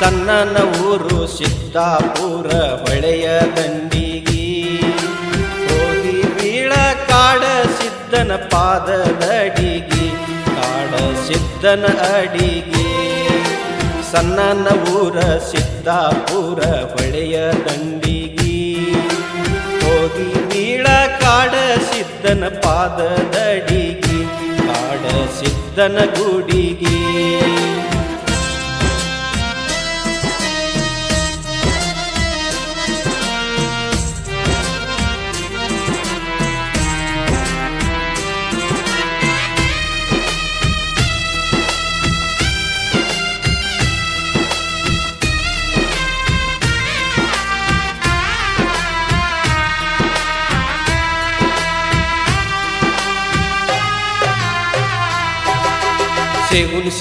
ಸಣ್ಣನ ಊರು ಸಿದ್ದಾಪುರ ಹೊಳೆಯ ದಂಡಿಗಿ. ಹೋಗಿ ಬೀಳ ಕಾಡ ಸಿದ್ದನ ಪಾದದಡಿಗೆ, ಕಾಡ ಸಿದ್ದನ ಅಡಿಗೆ. ಸಣ್ಣನ ಊರ ಸಿದ್ದಾಪುರ ಹೊಳೆಯ ದಂಡಿಗಿ. ಹೋಗಿ ಬೀಳ ಕಾಡ ಸಿದ್ದನ ಪಾದದಡಿಗೆ, ಕಾಡ ಸಿದ್ದನ ಗುಡಿಗಿ.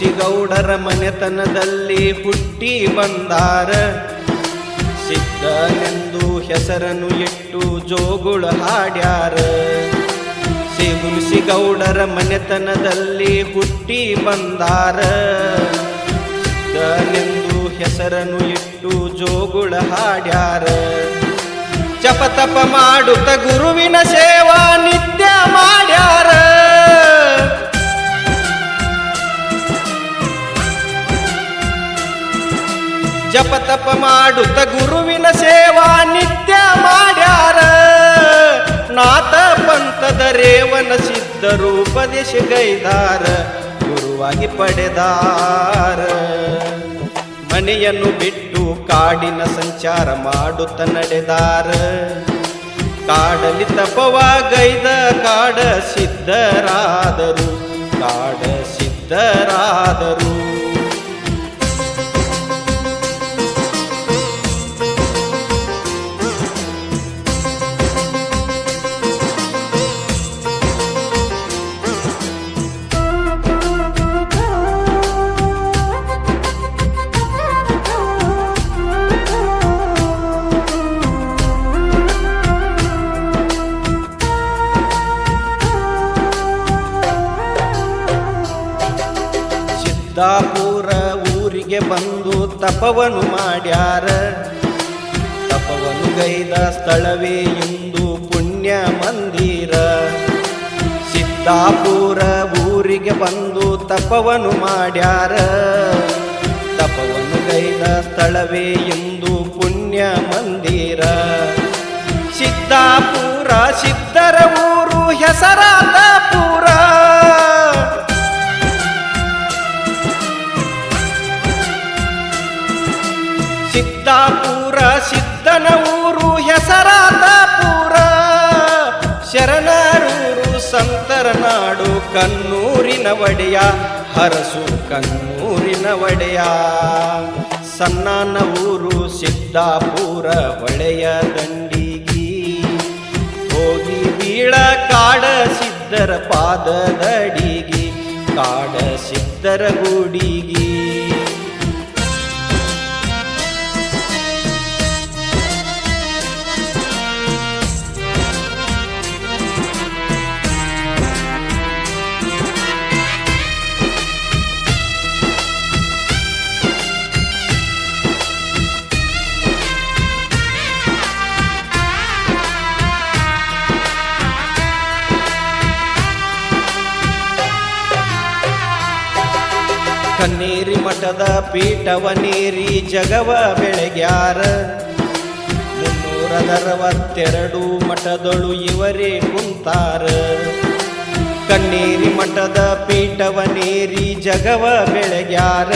ಗೌಡರ ಮನೆತನದಲ್ಲಿ ಹುಟ್ಟಿ ಬಂದಾರ. ಸಿದ್ದನೆಂದು ಹೆಸರನ್ನು ಇಟ್ಟು ಜೋಗುಳ ಹಾಡ್ಯಾರ. ಗೌಡರ ಮನೆತನದಲ್ಲಿ ಹುಟ್ಟಿ ಬಂದಾರ. ಸಿದ್ದನೆಂದು ಹೆಸರನ್ನು ಇಟ್ಟು ಜೋಗುಳ ಹಾಡ್ಯಾರ. ಚಪತಪ ತಪ ಮಾಡುತ್ತ ಗುರುವಿನ ಸೇವಾ ನಿತ್ಯ ಮಾಡ್ಯಾರ. ಜಪ ತಪ ಮಾಡುತ್ತ ಗುರುವಿನ ಸೇವಾ ನಿತ್ಯ ಮಾಡ್ಯಾರ. ನಾಥ ಪಂಥದ ರೇವನ ಸಿದ್ಧರು ಗೈದಾರ ಗುರುವಾಗಿ ಪಡೆದಾರ. ಮನೆಯನ್ನು ಬಿಟ್ಟು ಕಾಡಿನ ಸಂಚಾರ ಮಾಡುತ್ತ ನಡೆದಾರ. ಕಾಡಲಿ ತಪವ ಗೈದ ಕಾಡ ಸಿದ್ಧರಾದರು ಕಾಡ ಸಿದ್ಧರಾದರು. ಸಿದ್ದಾಪುರ ಊರಿಗೆ ಬಂದು ತಪವನು ಮಾಡ್ಯಾರ. ತಪವನು ಗೈದ ಸ್ಥಳವೇ ಇಂದು ಪುಣ್ಯ ಮಂದಿರ. ಸಿದ್ದಾಪುರ ಊರಿಗೆ ಬಂದು ತಪವನು ಮಾಡ್ಯಾರ. ತಪವನು ಗೈದ ಸ್ಥಳವೇ ಇಂದು ಪುಣ್ಯ ಮಂದಿರ. ಸಿದ್ದಾಪುರ ಸಿದ್ಧರ ಊರು ಹೆಸರಾದ ಕನ್ನೂರಿನ ಒಡೆಯ, ಹರಸು ಕನ್ನೂರಿನ ಒಡೆಯ. ಸನ್ನಾನ ಊರು ಸಿದ್ದಾಪುರ ವಳೆಯ ದಂಡಿಗಿ. ಹೋಗಿ ಬೀಳ ಕಾಡ ಸಿದ್ದರ ಪಾದದಡಿಗಿ, ಕಾಡ ಸಿದ್ದರ ಗುಡಿಗಿ. ಕಣ್ಣೀರಿ ಪೀಠವ ನೀರಿ ಜಗವ ಬೆಳಗ್ಯಾರ. ಮುನ್ನೂರದರವತ್ತೆರಡು ಮಠದೊಳು ಇವರೇ ಕುಂತಾರ. ಕಣ್ಣೀರಿ ಮಠದ ಪೀಠವನೇರಿ ಜಗವ ಬೆಳಗ್ಯಾರ.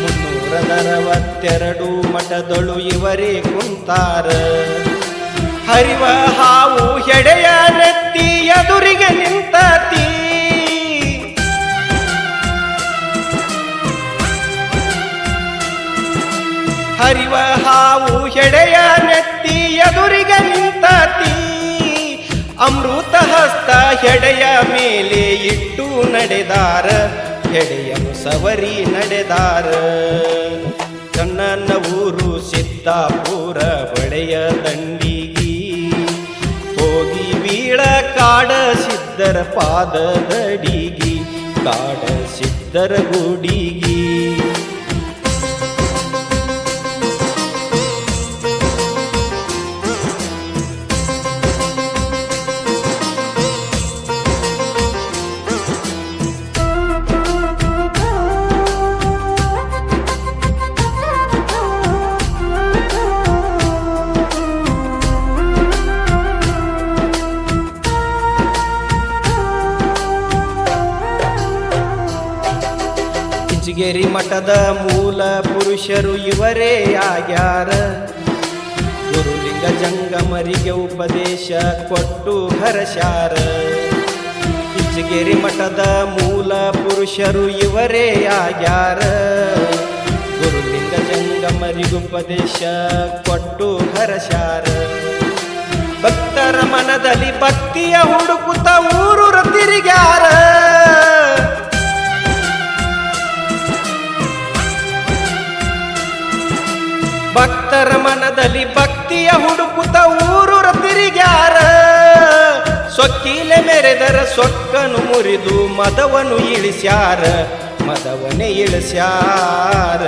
ಮುನ್ನೂರದರವತ್ತೆರಡು ಮಠದೊಳು ಇವರೇ ಕುಂತಾರ. ಹರಿವ ಹಾವು ಹೆಡೆಯ ನೆತ್ತಿ ಎದುರಿಗೆ ನಿಂತತಿ ಹರಿವ ಹಾವು ಹೆಡೆಯ ನೆತ್ತಿ ಎದುರಿಗೆ ನಿಂತಾತಿ ಅಮೃತ ಹಸ್ತ ಹೆಡೆಯ ಮೇಲೆ ಇಟ್ಟು ನಡೆದಾರ, ಹೆಡೆಯನು ಸವರಿ ನಡೆದಾರ. ಕಣ್ಣನ ಊರು ಸಿದ್ದಾಪುರ ಬಳೆಯ ದಂಡಿಗಿ. ಹೋಗಿ ಬೀಳ ಕಾಡ ಸಿದ್ಧರ ಪಾದದಡಿಗಿ, ಕಾಡ ಸಿದ್ದರ ಗುಡಿಗಿ. ಇಚ್ಚಗೇರಿ ಮಠದ ಮೂಲ ಪುರುಷರು ಇವರೇ ಆಗ್ಯಾರ. ಗುರುಲಿಂಗ ಜಂಗಮರಿಗೆ ಉಪದೇಶ ಕೊಟ್ಟು ಹರಶಾರ ಇಚ್ಚಗೇರಿ ಮಠದ ಮೂಲ ಪುರುಷರು ಇವರೇ ಆಗ್ಯಾರ. ಗುರುಲಿಂಗ ಜಂಗಮರಿಗೆ ಉಪದೇಶ ಕೊಟ್ಟು ಹರಶಾರ ಭಕ್ತರ ಮನದಲ್ಲಿ ಭಕ್ತಿಯ ಹುಡುಕುತ್ತ ಊರು ತಿರುಗ್ಯಾರ ಭಕ್ತರ ಮನದಲ್ಲಿ ಭಕ್ತಿಯ ಹುಡುಕುತ ಊರೂರ ತಿರುಗ್ಯಾರ. ಸೊಕ್ಕಿಲೆ ಮೆರೆದರ ಸೊಕ್ಕನು ಮುರಿದು ಮದವನು ಇಳಿಸ್ಯಾರ. ಮದವನೇ ಇಳಿಸ್ಯಾರ.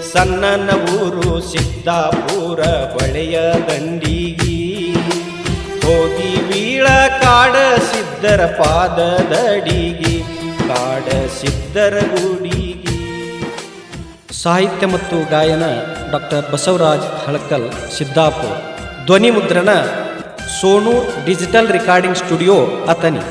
ಸಣ್ಣನ ಊರು ಸಿದ್ದಾಪುರ ಬಳೆಯ ದಂಡಿಗಿ. ಹೋಗಿ ಬೀಳ ಕಾಡ ಸಿದ್ದರ ಪಾದದಡಿಗಿ. ಕಾಡ ಸಿದ್ದರ ಗುಡಿಗಿ ಸಾಹಿತ್ಯ ಮತ್ತು ಗಾಯನ ಡಾಕ್ಟರ್ ಬಸವರಾಜ್ ಹಳಕಲ್ ಸಿದ್ದಾಪುರ್. ಧ್ವನಿ ಮುದ್ರಣ Sonu digital recording studio Athani